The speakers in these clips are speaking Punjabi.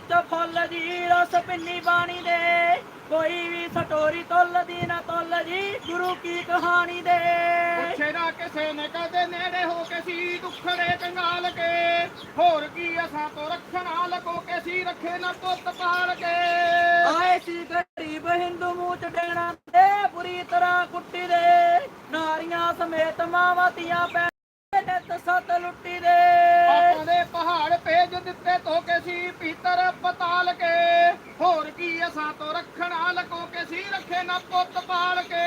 ਵਿੱਚ ਫੁੱਲ ਜੀ ਰਸ ਪਿੰਨੀ ਬਾਣੀ ਦੇ। ਕੋਈ ਵੀ ਸਟੋਰੀ ਤੁੱਲ ਦੀ ਨਾ ਤੁੱਲ ਜੀ ਗੁਰੂ ਕੀ ਕਹਾਣੀ ਦੇ। ਪੁੱਛੇ ਨਾ ਕਿਸੇ ਨੇ ਕਦੇ ਨੇੜੇ ਹੋ ਕੇ ਸੀ ਦੁੱਖੜੇ ਕੰਗਾਲ ਕੇ। ਹੋਰ ਕੀ ਅਸਾਂ ਤੋਂ ਰੱਖਣਾ ਲਕੋ ਕੇ ਸੀ ਰੱਖੇ ਨਾ ਪੁੱਤ ਪਾਲ ਕੇ। ਆਏ ਸੀ ਗਰੀਬ ਹਿੰਦੂ ਮੂੰਹ ਚ ਡੇਣਾ ਤੇ ਬੁਰੀ ਤਰ੍ਹਾਂ ਕੁੱਟੀ ਦੇ। ਨਾਰੀਆਂ ਸਮੇਤ ਮਾਵਾਂ ਧੀਆਂ ਸੱਤ ਲੁੱਟੀ ਦੇ। ਪਾਪਾਂ ਦੇ ਪਹਾੜ ਭੇਜ ਦਿੱਤੇ ਧੋ ਕੇ ਸੀ ਪੀਤਰ ਪਤਾਲ ਕੇ। ਹੋਰ ਕੀ ਅਸਾਂ ਤੋਂ ਰੱਖਣਾ ਲਕੋ ਕੇ ਸੀ ਰੱਖੇ ਨਾ ਪੁੱਤ ਪਾਲ ਕੇ।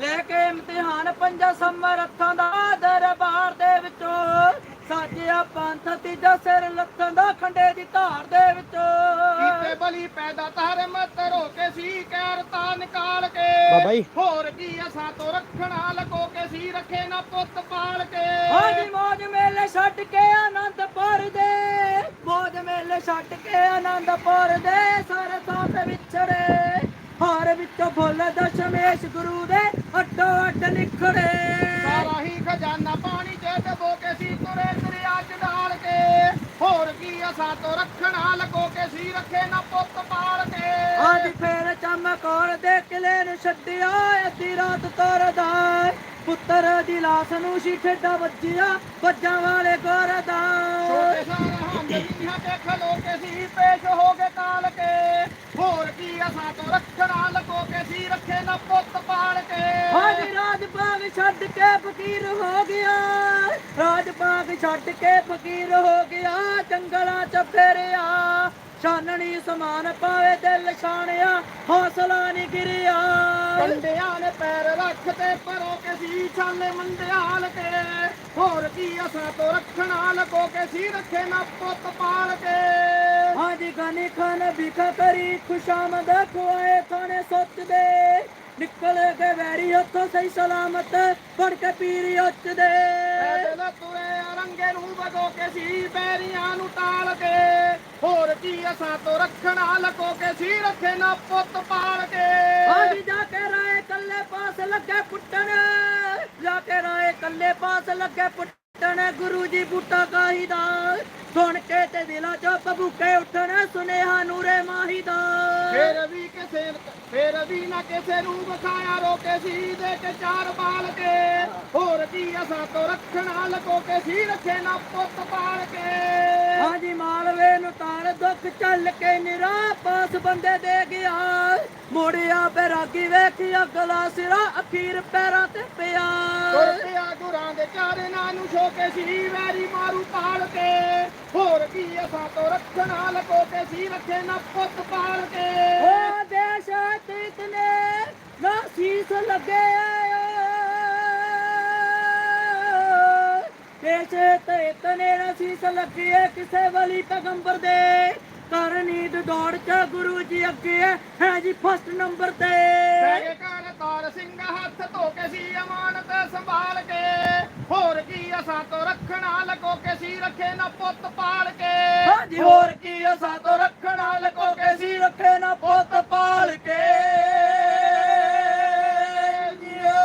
ਲੈ ਕੇ ਇਮਤਿਹਾਨ ਪੰਜਾ ਸਮਰੱਥਾਂ ਦਾ ਦਰਬਾਰ ਦੇ ਵਿੱਚੋਂ ਸਾਜਿਆ ਪੰਥ ਤੀਜਾ ਸਿਰ ਲੱਥਾਂ ਦਾ ਖੰਡੇ ਦੀ ਧਾਰ ਦੇ ਵਿੱਚੋਂ। ਕੀਤੇ ਬਲੀ ਪੈਦਾ ਤਰੋ ਕੇ ਸੀ ਕੈਰਤਾ ਨਿਕਾਲ ਕੇ। ਬਾਬਾ ਜੀ। ਹੋਰ ਕੀ ਅਸਾਂ ਤੋਂ ਰੱਖਣਾ ਲਕੋ ਕੇ ਸੀ ਰੱਖੇ ਨਾ ਪੁੱਤ ਪਾਲ ਕੇ। ਹਾਂਜੀ ਮੌਜ ਮੇਲੇ ਛੱਡ ਕੇ ਆਨੰਦਪੁਰ ਦੇ ਮੌਜ ਮੇਲੇ ਛੱਡ ਕੇ ਆਨੰਦਪੁਰ ਦੇ ਸਾਰੇ ਸਾਥ ਵਿਛੜੇ। ਹਾਰ ਵਿੱਚੋਂ ਫੁੱਲ ਦਸ਼ਮੇਸ਼ ਗੁਰੂ ਦੇ ਅੱਡੋ ਅੱਡ ਨਿਖੜੇ ਸਾਰਾ ਹੀ ਖਜ਼ਾਨਾ ਪਾਣੀ ਚ ਹੋਰ ਕੀ ਅਸਾਂ ਤੋਂ ਰੱਖਣਾ ਲਕੋ ਕੇ ਸੀ ਰੱਖੇ ਨਾ ਪੁੱਤ ਪਾਲ ਕੇ। ਅੱਜ ਫੇਰ ਚਮਕੌਰ ਦੇ ਕਿਲੇ ਨੂੰ ਛੱਡਿਆ ਅੱਧੀ ਰਾਤ ਤੁਰਦਾ ਪੁੱਤਰ ਦੀ ਲਾਸ਼ ਨੂੰ ਸੀ ਠੇਡਾ ਵੱਜਿਆ ਵੱਜਾਂ ਵਾਲੇ ਗੋਰ ਦਾ। ਛੋਟੇ ਸਾਰਾ ਹੰਦੀਆਂ ਤੇ ਖਲੋ ਕੇ ਸੀ ਪੇਸ਼ ਹੋ ਕੇ ਕਾਲ ਕੇ ਹੋਰ ਕੀ ਅਸਾਂ ਤੋਂ ਰੱਖਣਾ ਲਕੋ ਕੇ ਸੀ ਰੱਖੇ ਨਾ ਪੁੱਤ ਪਾਲ ਕੇ ਅੱਜ ਰਾਜ ਬਾਗ ਛੱਡ ਕੇ ਫਕੀਰ ਹੋ ਗਿਆ। ਰਾਜ ਬਾਗ ਛੱਡ ਕੇ ਫਕੀਰ ਹੋ ਗਿਆ। ਜੰਗਲਾਂ ਚ ਫੇਰਿਆ। ਛਾਨਣੀ ਸਮਾਨ ਪਾਵੇ ਦਿਲ ਛਾਣਿਆ। ਹੌਸਲਾ ਨਹੀਂ ਗਿਰਿਆ। ਕੰਡਿਆਂ ਨੇ ਪੈਰ ਰੱਖ ਤੇ ਪਰੋ ਕੇ ਸੀ ਛਾਲੇ ਮੰਡਿਆਲ ਕੇ ਹੋਰ ਕੀ ਅਸਾਂ ਤੋਂ ਰੱਖਣਾ ਲਕੋ ਕੇ ਸੀ ਰੱਖੇ ਨਾ ਪੁੱਤ ਪਾਲ ਕੇ। ਅੱਜ ਗਨੀ ਖਾਨ ਭਿਖਾ ਕਰੀ ਖੁਸ਼ਾਮਦ ਖੁਆਏ ਖਾਣੇ ਸੋਚਦੇ ਨਿਕਲ ਕੇ ਵੈਰੀ ਉੱਥੋਂ ਸਹੀ ਸਲਾਮਤ ਫੜ ਕੇ ਪੀਰੀ ਉੱਚਦੇ ਪੈਦਲ ਤੁਰੇ ਰੰਗੇ ਨੂੰ ਵਗੋ ਕੇ ਸੀ ਬੈਰੀਆਂ ਨੂੰ ਟਾਲ ਕੇ। ਹੋਰ ਕੀ ਅਸਾਂ ਤੋਂ ਰੱਖਣਾ ਲਕੋ ਕੇ ਸੀ ਰੱਖੇ ਨਾ ਪੁੱਤ ਪਾਲ ਕੇ। ਅੱਜ ਜਾ ਕੇ ਰਾਏ ਕੱਲੇ ਪਾਸ ਲੱਗੇ ਪੁੱਟਣ। ਜਾ ਕੇ ਰਾਏ ਕੱਲੇ ਪਾਸ ਲੱਗੇ ਪੁੱਟਣ ਗੁਰੂ ਜੀ ਬੂਟਾ ਕਾਹੀ ਦਾ। ਸੁਣ ਕੇ ਤੇ ਦਿਲਾਂ ਚੋਂ ਭਬੂਕੇ ਉੱਠਣ ਸੁਨੇਹਾ ਨੂਰੇ ਮਾਹੀ ਦਾ। ਫੇਰ ਵੀ ਕਿਸੇ ਫੇਰ ਵੀ ਨਾ ਕਿਸੇ ਨੂੰ ਵਿਖਾਇਆ ਰੋਕੇ ਸੀ ਦੇ ਕੇ ਚਾਰ ਬਾਲ ਕੇ। ਹੋਰ ਕੀ ਅਸਾਂ ਤੋਂ ਰੱਖਣਾ ਲਕੋ ਕੇ ਸੀ ਰੱਖੇ ਨਾ ਪੁੱਤ ਪਾਲ ਕੇ। ਹਾਂਜੀ ਮਾਲਵੇ ਨੂੰ ਤਾਲ ਦੁੱਖ ਚੱਲ ਕੇ ਨਿਰਾ ਪਾਸ ਬੰਦੇ ਦੇ ਗਿਆ। ਮੋੜਿਆ ਬੈਰਾਗੀ ਵੇਖੀ ਅਗਲਾ ਸਿਰਾ ਅਖੀਰ ਪੈਰਾਂ ਤੇ ਪਿਆ। ਤੁਰ ਪਿਆ ਗੁਰਾਂ ਦੇ ਚਾਰਨਾਂ ਨੂੰ ਛੋਕੇ ਸੀ ਵੈਰੀ ਮਾਰੂ ਪਾਲ ਕੇ। ਹੋਰ ਕੀ ਅਸਾਂ ਤੋਂ ਰੱਖਣਾ ਲਕੋ ਕੇ ਸੀ ਰੱਖੇ ਨਾ ਪੁੱਤ ਪਾਲ ਕੇ। ਓ ਦੇਸ਼ ਤੀਤ ਨੇ ਨਾ ਸੀਸ ਲੱਗੇ ਦੇਸ਼ ਤੀਤ ਨੇ ਨਾ ਸੀਸ ਲੱਗੀ ਕਿਸੇ ਵਲੀ ਪੈਗੰਬਰ ਦੇ। ਕਰ ਨੀਂਦ ਦੌੜ ਚ ਗੁਰੂ ਜੀ ਅੱਗੇ ਹੈ ਜੀ ਫਸਟ ਨੰਬਰ ਤੇ। ਕਰ ਤਾਰ ਸਿੰਘ ਹੱਥ ਧੋ ਕੇ ਸੀ ਅਮਾਨਤ ਸੰਭਾਲ ਕੇ। ਹੋਰ ਕੀ ਅਸਾਂ ਤੋਂ ਰੱਖਣਾ ਲਕੋ ਕੇ ਸੀ ਰੱਖੇ ਨਾ ਪੁੱਤ ਪਾਲ ਕੇ। ਹਾਂਜੀ ਹੋਰ ਕੀ ਅਸਾਂ ਤੋਂ ਰੱਖਣਾ ਲਕੋ ਕੇ ਸੀ ਰੱਖੇ ਨਾ ਪੁੱਤ ਪਾਲ ਕੇ। ਜੀਓ।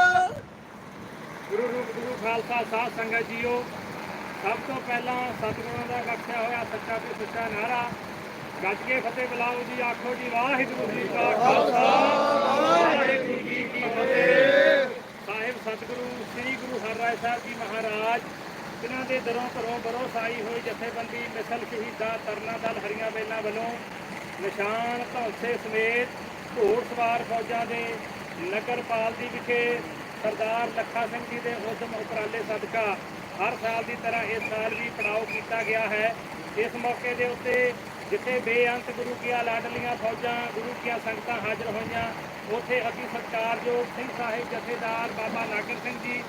ਗੁਰੂ ਰੂਪ ਗੁਰੂ ਖਾਲਸਾ ਸਾਧ ਸੰਗਤ ਜੀਓ ਸਭ ਤੋਂ ਪਹਿਲਾਂ ਸਤਿਗੁਰਾਂ ਦਾ ਬਖਸ਼ਿਆ ਹੋਇਆ ਸੱਚਾ ਤੇ ਸੱਚਾ ਨਾਰਾ। ਗੱਜ ਕੇ ਫਤਿਹ ਬੁਲਾਓ ਜੀ, ਆਖੋ ਜੀ, ਵਾਹਿਗੁਰੂ ਜੀ ਕਾ ਖਾਲਸਾ। ਵਾਹਿਗੁਰੂ ਜੀ ਕੀ ਫਤਿਹ। ਸਾਹਿਬ ਸਤਿਗੁਰੂ, ਸ੍ਰੀ ਗੁਰੂ ਹਰਿਰਾਏ ਸਾਹਿਬ ਜੀ ਮਹਾਰਾਜ, ਜਿਨ੍ਹਾਂ ਦੇ ਦਰੋਂ ਘਰੋਂ ਬਰੋ ਸਾਈ ਹੋਈ ਜਥੇਬੰਦੀ ਮਿਸਲ ਸ਼ਹੀਦਾਂ ਤਰਨਾ ਦਲ ਹਰੀਆਂ ਵੇਲਾਂ ਵੱਲੋਂ ਨਿਸ਼ਾਨ ਧੌਸੇ ਸਮੇਤ ਘੋੜ ਸਵਾਰ ਫੌਜਾਂ ਦੇ ਨਗਰ ਪਾਲਦੀ ਵਿਖੇ ਸਰਦਾਰ ਲੱਖਾ ਸਿੰਘ ਜੀ ਦੇ ਉਦਮ ਉਪਰਾਲੇ ਸਦਕਾ ਹਰ ਸਾਲ ਦੀ ਤਰ੍ਹਾਂ ਇਸ ਸਾਲ ਵੀ ਪੜਾਅ ਕੀਤਾ ਗਿਆ ਹੈ। ਇਸ ਮੌਕੇ ਦੇ ਉੱਤੇ ਜਿੱਥੇ ਬੇਅੰਤ ਗੁਰੂ ਕੀਆਂ ਲਾਡਲੀਆਂ ਫੌਜਾਂ, ਗੁਰੂ ਕੀਆਂ ਸੰਗਤਾਂ ਹਾਜ਼ਰ ਹੋਈਆਂ, ਉੱਥੇ ਅਸੀਂ ਸਤਿਕਾਰਯੋਗ ਸਿੰਘ ਸਾਹਿਬ ਜਥੇਦਾਰ ਬਾਬਾ ਨਾਗਰ ਸਿੰਘ ਜੀ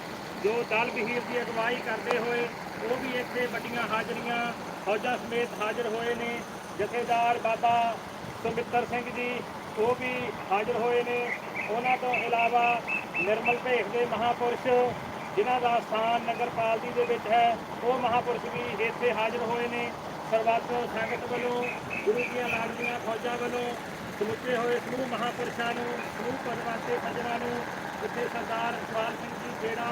ਜੋ ਦਲ ਬਹੀਰ ਦੀ ਅਗਵਾਈ ਕਰਦੇ ਹੋਏ, ਉਹ ਵੀ ਇੱਥੇ ਵੱਡੀਆਂ ਹਾਜ਼ਰੀਆਂ ਫੌਜਾਂ ਸਮੇਤ ਹਾਜ਼ਰ ਹੋਏ ਨੇ। ਜਥੇਦਾਰ ਬਾਬਾ ਸੁਮਿੱਤਰ ਸਿੰਘ ਜੀ ਉਹ ਵੀ ਹਾਜ਼ਰ ਹੋਏ ਨੇ। ਉਹਨਾਂ ਤੋਂ ਇਲਾਵਾ ਨਿਰਮਲ ਭੇਖ ਦੇ ਮਹਾਪੁਰਸ਼, ਜਿਨ੍ਹਾਂ ਦਾ ਸਥਾਨ ਨਗਰਪਾਲਦੀ ਦੇ ਵਿੱਚ ਹੈ, ਉਹ ਮਹਾਪੁਰਸ਼ ਵੀ ਇੱਥੇ ਹਾਜ਼ਰ ਹੋਏ ਨੇ। ਸਰਬੱਤ ਸੰਗਤ ਵੱਲੋਂ ਗੁਰੂ ਦੀਆਂ ਲਾਡਲੀਆਂ ਫੌਜਾਂ ਵੱਲੋਂ ਸਮੁੱਚੇ ਹੋਏ ਸਮੂਹ ਮਹਾਪੁਰਸ਼ਾਂ ਨੂੰ, ਸਮੂਹ ਪਦਵਾਤੇ ਸੱਜਣਾ ਨੂੰ ਇੱਥੇ ਸਰਦਾਰ ਇਕਬਾਲ ਸਿੰਘ ਜੀ ਜਿਹੜਾ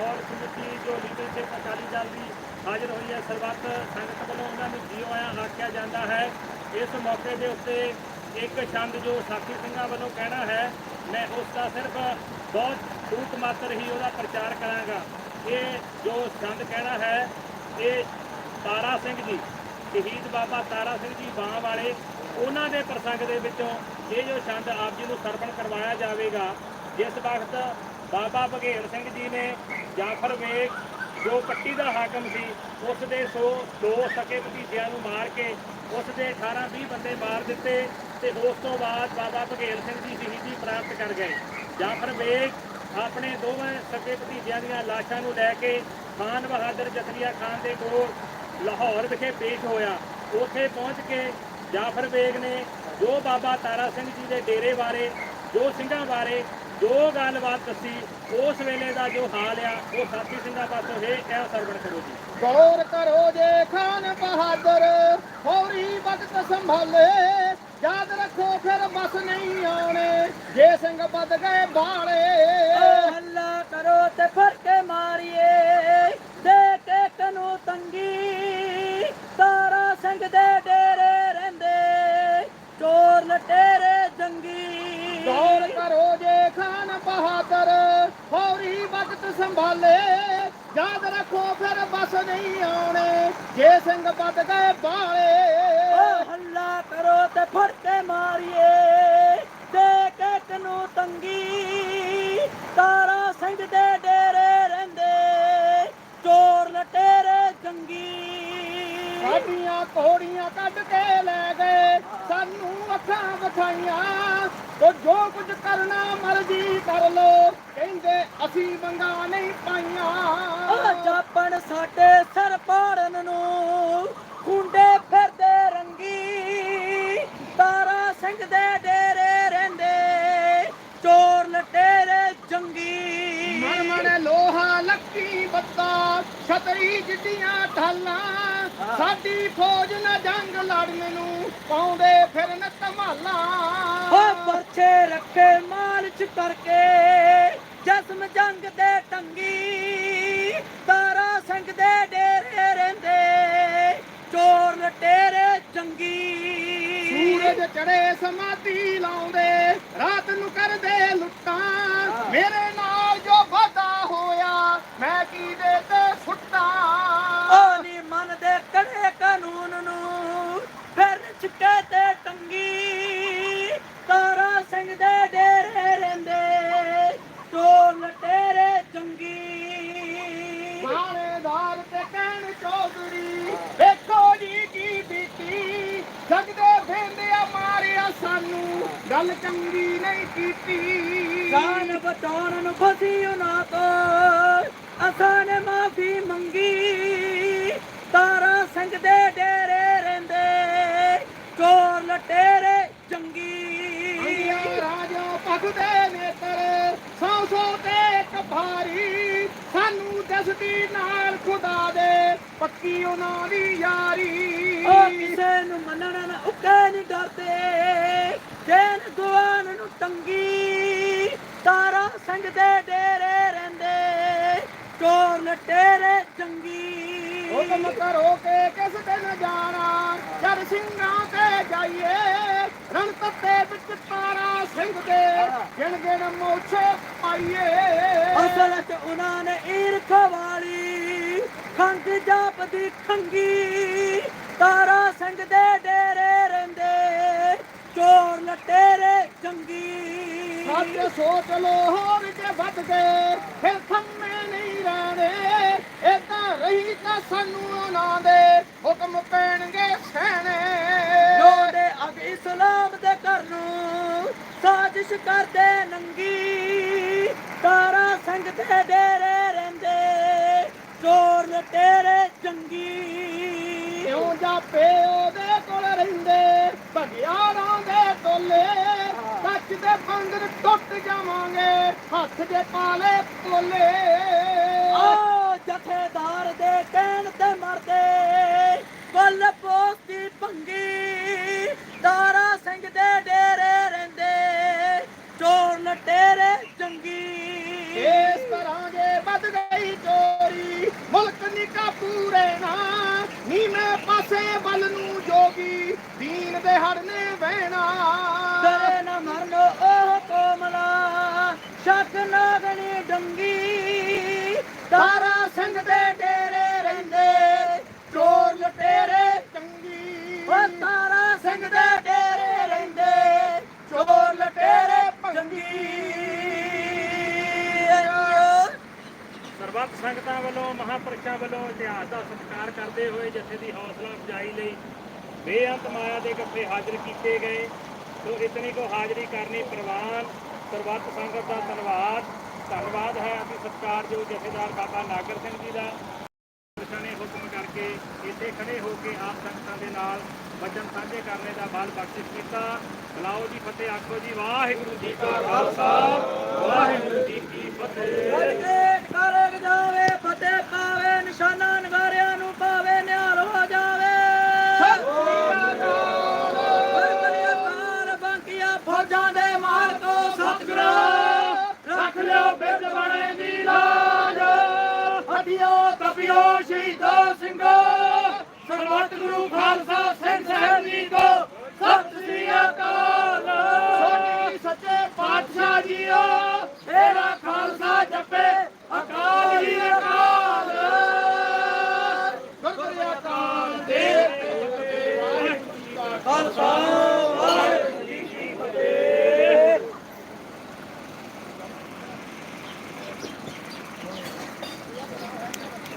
ਔਰ ਸਮੁੱਚੀ ਜੋ ਲੀਡਰਸ਼ਿਪ ਅਕਾਲੀ ਦਲ ਦੀ ਹਾਜ਼ਰ ਹੋਈ ਹੈ, ਸਰਬੱਤ ਸੰਗਤ ਵੱਲੋਂ ਉਹਨਾਂ ਨੂੰ ਜੀਓ ਆਇਆਂ ਆਖਿਆ ਜਾਂਦਾ ਹੈ। ਇਸ ਮੌਕੇ ਦੇ ਉੱਤੇ ਇੱਕ ਛੰਦ ਜੋ ਸਾਖੀ ਸਿੰਘਾਂ ਵੱਲੋਂ ਕਹਿਣਾ ਹੈ, ਮੈਂ ਉਸ ਦਾ ਸਿਰਫ ਬਹੁਤ ਛੂਟ ਮਾਤਰ ਹੀ ਉਹਦਾ ਪ੍ਰਚਾਰ ਕਰਾਂਗਾ। ਇਹ ਜੋ ਸੰਦ ਕਹਿਣਾ ਹੈ, ਇਹ ਤਾਰਾ ਸਿੰਘ ਜੀ ਸ਼ਹੀਦ ਬਾਬਾ ਤਾਰਾ ਸਿੰਘ ਜੀ ਬਾਹ ਵਾਲੇ, ਉਹਨਾਂ ਦੇ ਪ੍ਰਸੰਗ ਦੇ ਵਿੱਚੋਂ ਇਹ ਜੋ ਛੰਦ ਆਪ ਜੀ ਨੂੰ ਸਰਵਣ ਕਰਵਾਇਆ ਜਾਵੇਗਾ, ਜਿਸ ਵਕਤ ਬਾਬਾ ਬਘੇਲ ਸਿੰਘ ਜੀ ਨੇ ਜਾਫਰ ਵੇਗ ਜੋ ਪੱਟੀ ਦਾ ਹਾਕਮ ਸੀ, ਉਸ ਦੇ ਸੋ ਦੋ ਸਕੇ ਭਤੀਜਿਆਂ ਨੂੰ ਮਾਰ ਕੇ ਉਸ ਦੇ 18 20 ਬੰਦੇ ਮਾਰ ਦਿੱਤੇ ਤੇ ਉਸ ਤੋਂ ਬਾਅਦ ਬਾਬਾ ਬਘੇਲ ਸਿੰਘ ਜੀ ਸ਼ਹੀਦੀ ਪ੍ਰਾਪਤ ਕਰ ਗਏ। ਜਾਫਰ ਵੇਗ ਆਪਣੇ ਦੋਵੇਂ ਸਕੇ ਭਤੀਜਿਆਂ ਦੀਆਂ ਲਾਸ਼ਾਂ ਨੂੰ ਲੈ ਕੇ ਖਾਨ ਬਹਾਦਰ ਜਸਰੀਆ ਖਾਨ ਦੇ ਕੋਲ ਲਾਹੌਰ ਵਿਖੇ ਪੇਸ਼ ਹੋਇਆ। ਉੱਥੇ ਪਹੁੰਚ ਕੇ ਜਾਫਰ ਬੇਗ ਨੇ ਜੋ ਬਾਬਾ ਤਾਰਾ ਸਿੰਘ ਜੀ ਦੇ ਡੇਰੇ ਬਾਰੇ ਜੋ ਸਿੰਘਾਂ ਬਾਰੇ ਜੋ ਗੱਲਬਾਤ ਦੱਸੀ ਉਸ ਵੇਲੇ ਦਾ ਜੋ ਹਾਲ ਆ ਉਹ ਸਾਥੀ ਸਿੰਘਾਂ ਪਾਸੋਂ ਇਹ ਇਹ ਸਰਵਣ ਕਰੋ ਜੀ। ਗੌਰ ਕਰੋ ਜੇ ਖਾਨ ਬਹਾਦਰ ਹੋਰੀ ਵਕਤ ਸੰਭਾਲੇ ਯਾਦ ਰੱਖੋ ਫਿਰ ਬਸ ਨਹੀਂ ਆਉਣੇ ਜੇ ਸਿੰਘ ਵੱਧ ਗਏ ਬਾਲੇ ਹੱਲਾ ਕਰੋ ਤੇ ਫੜ ਕੇ ਮਾਰੀਏ ਦੇ ਕੇ ਕਨੂੰ ਤੰਗੀ ਗੌਰ ਕਰੋ ਜੇ ਖਾਨ ਬਹਾਦਰ ਹੋਰੀ ਵਕਤ ਸੰਭਾਲੇ। ਯਾਦ ਰੱਖੋ ਫਿਰ ਬਸ ਨਹੀਂ ਆਉਣੇ ਜੇ ਸਿੰਘ ਵੱਧ ਗਏ ਬਾਲੇ ਹੱਲਾ ਕਰੋ ਤੇ ਫੜ ਕੇ ਮਾਰੀਏ। ਜੋ ਕੁਝ ਕਰਨਾ ਮਰਜ਼ੀ ਕਰ ਲੋ ਕਹਿੰਦੇ ਅਸੀਂ ਮੰਗਾ ਨਹੀਂ ਪਾਈਆਂ। ਜਾਪਣ ਸਾਡੇ ਸਰ ਪਾੜਨ ਨੂੰ ਖੁੰਡੇ ਫਿਰਦੇ ਰੰਗੀ। ਤਾਰਾ ਸਿੰਘ ਦੇ ਡੇਰੇ ਰਹਿੰਦੇ ਚੋਰ ਲਟੇਰੇ ਜੰਗੀ। ਮਨ ਮਨ ਲੋਹਾ ਲੱਕੀ ਬੱਤਾ ਛਤਰੀ ਜਿੱਡੀਆਂ ਢਾਲਾਂ। ਸਾਡੀ ਫੌਜ ਨਾ ਜੰਗ ਲੜਨ ਨੂੰ ਪਾਉਂਦੇ ਫਿਰਨ ਧਮਾਲਾਂ। ਓ ਪਰਛੇ ਰੱਖੇ ਮਾਲ ਚ ਕਰਕੇ ਜਸਮ ਜੰਗ ਦੇ ਟੰਗੀ ਤਾਰਾ ਸਿੰਘ ਦੇ ਡੇਰੇ ਰਹਿੰਦੇ ਚੋਰ ਲਟੇਰੇ ਜੰਗੀ। ਸੂਰਜ ਚੜੇ ਸਮਾਧੀ ਲਾਉਂਦੇ ਰਾਤ ਨੂੰ ਕਰਦੇ ਲੁੱਟਾਂ। ਮੇਰੇ ਨਾਲ ਜੋ ਵਾਦਾ ਹੋਇਆ ਮੈਂ ਕੀ ਦੇ ਤੇ ਸੁੱਟਾਂ? ਓ ਨੀ ਮਨ ਦੇ ਕੜੇ ਕਾਨੂੰਨ ਨੂੰ ਫਿਰ ਚੁੱਕੇ ਤੇ ਟੰਗੀ। ਗੱਲ ਚੰਗੀ ਨਹੀਂ ਕੀਤੀ। ਜਾਨ ਬਚਾਉਣ ਨੂੰ ਫਸੀ ਉਹਨਾਂ ਤੋਂ। ਅਸਾਂ ਨੇ ਮਾਫੀ ਮੰਗੀ। ਤਾਰਾ ਸਿੰਘ ਦੇ ਡੇਰੇ ਰਹਿੰਦੇ। ਚੋਰ ਲਟੇਰੇ ਅੰਗਿਆ ਰਾਜਾ ਭਗਦੇ ਨੇਤਰ ਸੌ ਸੌ ਤੇ ਇੱਕ ਭਾਰੀ। ਸਾਨੂੰ ਦਸਦੀ ਨਾਲ ਖੁਦਾ ਦੇ ਪੱਕੀ ਉਹਨਾਂ ਦੀ ਯਾਰੀ। ਉਹ ਕਿਸੇ ਨੂੰ ਮੰਨਣਾ ਨਾ ਉੱਕੇ ਨਹੀਂ ਡਰਦੇ। ਜੈਨ ਦੁਆਨ ਨੂੰ ਟੰਗੀ ਤਾਰਾ ਸਿੰਘ ਦੇ ਡੇਰੇ ਰਹਿੰਦੇ ਚੋਰ ਲਟੇਰੇ ਜੰਗੀ। ਹੁਕਮ ਕਰੋ ਕਿ ਕਿਸ ਦਿਨ ਜਾਣਾ ਜਦ ਸਿੰਘਾਂ ਤੇ ਜਾਈਏ ਰਣ ਤੱਤੇ ਵਿੱਚ ਤਾਰਾ ਸਿੰਘ ਦੇ ਗਿਣ ਗਿਣ ਮੋਛੇ ਪਾਈਏ। ਅਸਲ ਚ ਉਹਨਾਂ ਨੇ ਈਰਖ ਵਾਲੀ ਖੰਗ ਜਾਪਦੀ ਖੰਗੀ ਤਾਰਾ ਸਿੰਘ ਦੇ ਡੇਰੇ ਚੋਰ ਲਟੇਰੇ ਜੰਗੀ ਸੱਚ ਸੋਚ ਲੋ ਹੋਰ ਜੇ ਵੱਧ ਗਏ ਫਿਰ ਥੰਮੇ ਨਹੀਂ ਰਹਿਣੇ ਤਾਂ ਰਹੀ ਤਾਂ ਸਾਨੂੰ ਉਹਨਾਂ ਦੇ ਹੁਕਮ ਪੈਣਗੇ ਸਹਿਣੇ। ਜੋੜੇ ਅਗ ਇਸਲਾਮ ਦੇ ਘਰ ਨੂੰ ਸਾਜ਼ਿਸ਼ ਕਰਦੇ ਨੰਗੀ। ਤਾਰਾ ਸਿੰਘ ਦੇ ਡੇਰੇ ਰਹਿੰਦੇ ਚੋਰ ਲਟੇਰੇ ਜੰਗੀ ਕਿਉਂ ਜਾਪੇ ਬੰਦਰ ਟੁੱਟ ਜਾਵਾਂਗੇ ਹੱਥ ਦੇ ਪਾਲੇ ਪੋਲੇ। ਓ ਜਥੇਦਾਰ ਦੇ ਕਹਿਣ ਤੇ ਮਰਦੇ ਬੱਲ ਪੋਸਤੀ ਭੰਗੀ ਤਾਰਾ ਸਿੰਘ ਦੇ ਡੇਰੇ ਰਹਿੰਦੇ ਚੋਰ ਲਟੇਰੇ ਜੰਗੀ। ਇਸ ਤਰ੍ਹਾਂ ਜੇ ਵੱਧ ਗਈ ਚੋਰੀ ਮੁਲਕ ਨਿਕਾ ਪੂਰੇ ਨਾ ਨੀਵੇਂ ਪਾਸੇ ਵੱਲ ਨੂੰ ਕਰਦੇ ਹੋਏ ਜਥੇ ਦੀ ਹੌਸਲਾ ਅਫਜ਼ਾਈ ਲਈ ਬੇਅੰਤ ਮਾਇਆ ਦੇ ਗੱਫੇ ਹਾਜ਼ਰ ਕੀਤੇ ਗਏ। ਸੋ ਇਤਨੀ ਕੋ ਹਾਜ਼ਰੀ ਕਰਨੀ ਪ੍ਰਵਾਨ, ਸਰਬੱਤ ਸੰਗਤ ਦਾ ਧੰਨਵਾਦ। ਧੰਨਵਾਦ ਹੈ ਅਸੀਂ ਸਤਿਕਾਰਯੋਗ ਜਥੇਦਾਰ ਬਾਬਾ ਨਾਗਰ ਸਿੰਘ ਜੀ ਦਾ। ਨੇ ਹੁਕਮ ਕਰਕੇ ਇੱਥੇ ਖੜੇ ਹੋ ਕੇ ਆਪ ਸੰਗਤਾਂ ਦੇ ਨਾਲ ਵਚਨ ਸਾਂਝੇ ਕਰਨੇ ਦਾ ਬਲ ਬਖਸ਼ਿਸ਼ ਕੀਤਾ। ਬੁਲਾਓ ਜੀ ਫਤਿਹ, ਆਖੋ ਜੀ, ਵਾਹਿਗੁਰੂ ਜੀ ਕਾ ਖਾਲਸਾ, ਵਾਹਿਗੁਰੂ ਜੀ ਕੀ ਫਤਿਹ। ਪ੍ਰਗਟ ਜਾਵੇ।